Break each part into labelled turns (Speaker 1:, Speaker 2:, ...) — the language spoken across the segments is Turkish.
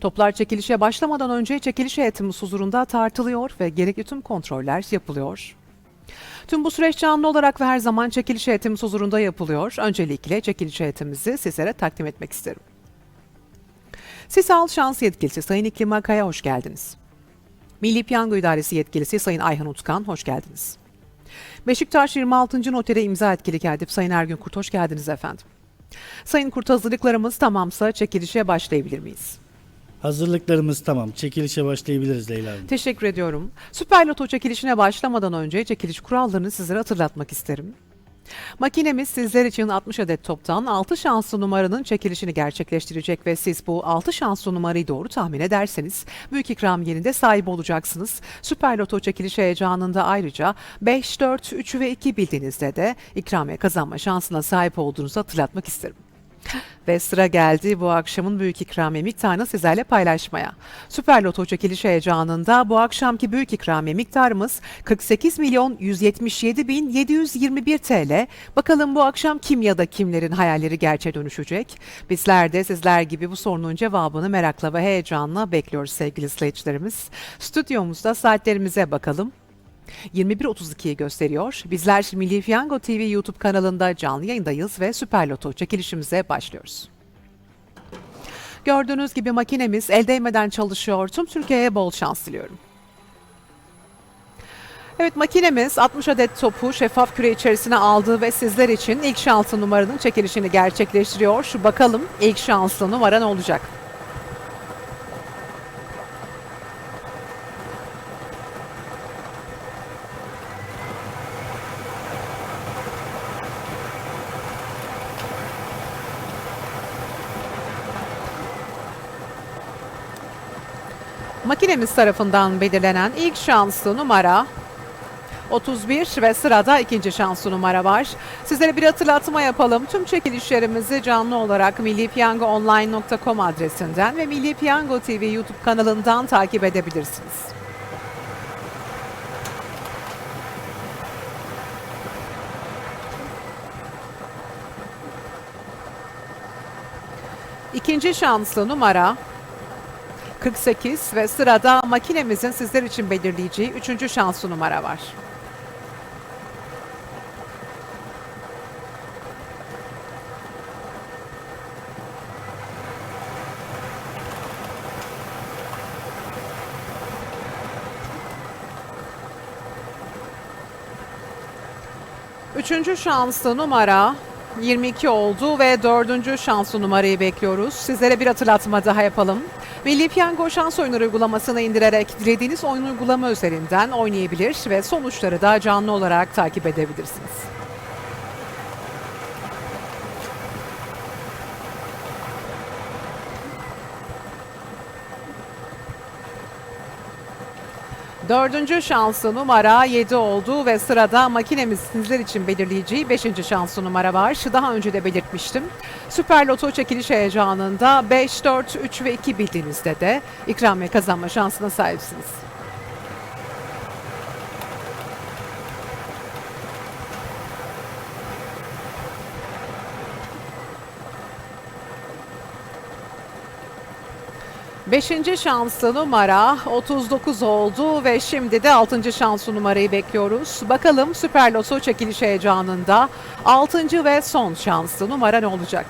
Speaker 1: Toplar çekilişe başlamadan önce çekiliş heyetimiz huzurunda tartılıyor ve gerekli tüm kontroller yapılıyor. Tüm bu süreç canlı olarak ve her zaman çekiliş heyetimiz huzurunda yapılıyor. Öncelikle çekiliş heyetimizi sizlere takdim etmek isterim. Sisal Şans Yetkilisi Sayın İklim Akay'a hoş geldiniz. Milli Piyango İdaresi Yetkilisi Sayın Ayhan Utkan hoş geldiniz. Beşiktaş 26. notere imza etkili kadip Sayın Ergün Kurt hoş geldiniz efendim. Sayın Kurt hazırlıklarımız tamamsa çekilişe başlayabilir miyiz?
Speaker 2: Hazırlıklarımız tamam. Çekilişe başlayabiliriz Leyla Hanım.
Speaker 1: Teşekkür ediyorum. Süper Loto çekilişine başlamadan önce çekiliş kurallarını sizlere hatırlatmak isterim. Makinemiz sizler için 60 adet toptan 6 şanslı numaranın çekilişini gerçekleştirecek ve siz bu 6 şanslı numarayı doğru tahmin ederseniz büyük ikramiyelinde sahip olacaksınız. Süper Loto çekiliş heyecanında ayrıca 5, 4, 3 ve 2 bildiğinizde de ikramiye kazanma şansına sahip olduğunuzu hatırlatmak isterim. Ve sıra geldi bu akşamın büyük ikramiye miktarını sizlerle paylaşmaya. Süper Loto çekiliş heyecanında bu akşamki büyük ikramiye miktarımız 48 milyon 177 bin 721 TL. Bakalım bu akşam kim ya da kimlerin hayalleri gerçeğe dönüşecek? Bizler de sizler gibi bu sorunun cevabını merakla ve heyecanla bekliyoruz sevgili izleyicilerimiz. Stüdyomuzda saatlerimize bakalım. 21.32'yi gösteriyor. Bizler Milli Piyango TV YouTube kanalında canlı yayındayız ve Süper Loto çekilişimize başlıyoruz. Gördüğünüz gibi makinemiz el değmeden çalışıyor. Tüm Türkiye'ye bol şans diliyorum. Evet makinemiz 60 adet topu şeffaf küre içerisine aldı ve sizler için ilk şanslı numaranın çekilişini gerçekleştiriyor. Şu bakalım ilk şanslı numara ne olacak? Makinemiz tarafından belirlenen ilk şanslı numara 31 ve sırada ikinci şanslı numara var. Sizlere bir hatırlatma yapalım. Tüm çekilişlerimizi canlı olarak millipiyangoonline.com adresinden ve Milli Piyango TV YouTube kanalından takip edebilirsiniz. İkinci şanslı numara 48 ve sırada makinemizin sizler için belirleyeceği üçüncü şanslı numara var. Üçüncü şanslı numara 22 oldu ve dördüncü şanslı numarayı bekliyoruz. Sizlere bir hatırlatma daha yapalım. Milli Piyango şans oyunları uygulamasını indirerek dilediğiniz oyun uygulama üzerinden oynayabilir ve sonuçları da canlı olarak takip edebilirsiniz. Dördüncü şanslı numara 7 oldu ve sırada makinemiz sizler için belirleyeceği 5. şanslı numara var. Daha önce de belirtmiştim. Süper Loto çekiliş heyecanında 5, 4, 3 ve 2 bildiğinizde de ikramiye kazanma şansına sahipsiniz. Beşinci şanslı numara 39 oldu ve şimdi de altıncı şanslı numarayı bekliyoruz. Bakalım Süper Loto çekiliş heyecanında altıncı ve son şanslı numara ne olacak?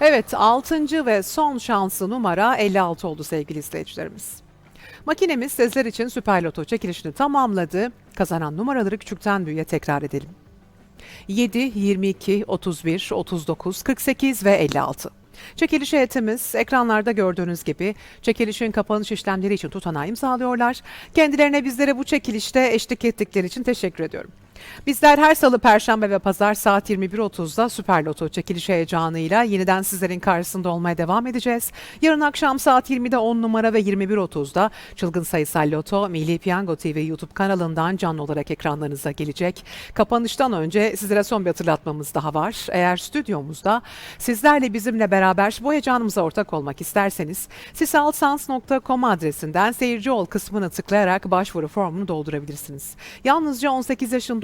Speaker 1: Evet, 6. ve son şanslı numara 56 oldu sevgili izleyicilerimiz. Makinemiz sizler için Süper Loto çekilişini tamamladı. Kazanan numaraları küçükten büyüğe tekrar edelim. 7, 22, 31, 39, 48 ve 56. Çekiliş heyetimiz ekranlarda gördüğünüz gibi çekilişin kapanış işlemleri için tutanağı imzalıyorlar. Kendilerine bizlere bu çekilişte eşlik ettikleri için teşekkür ediyorum. Bizler her salı, perşembe ve pazar saat 21.30'da Süper Loto çekiliş heyecanıyla yeniden sizlerin karşısında olmaya devam edeceğiz. Yarın akşam saat 20'de 10 numara ve 21.30'da Çılgın Sayısal Loto Milli Piyango TV YouTube kanalından canlı olarak ekranlarınıza gelecek. Kapanıştan önce sizlere son bir hatırlatmamız daha var. Eğer stüdyomuzda sizlerle bizimle beraber bu heyecanımıza ortak olmak isterseniz sisalsans.com adresinden seyirci ol kısmını tıklayarak başvuru formunu doldurabilirsiniz. Yalnızca 18 yaşını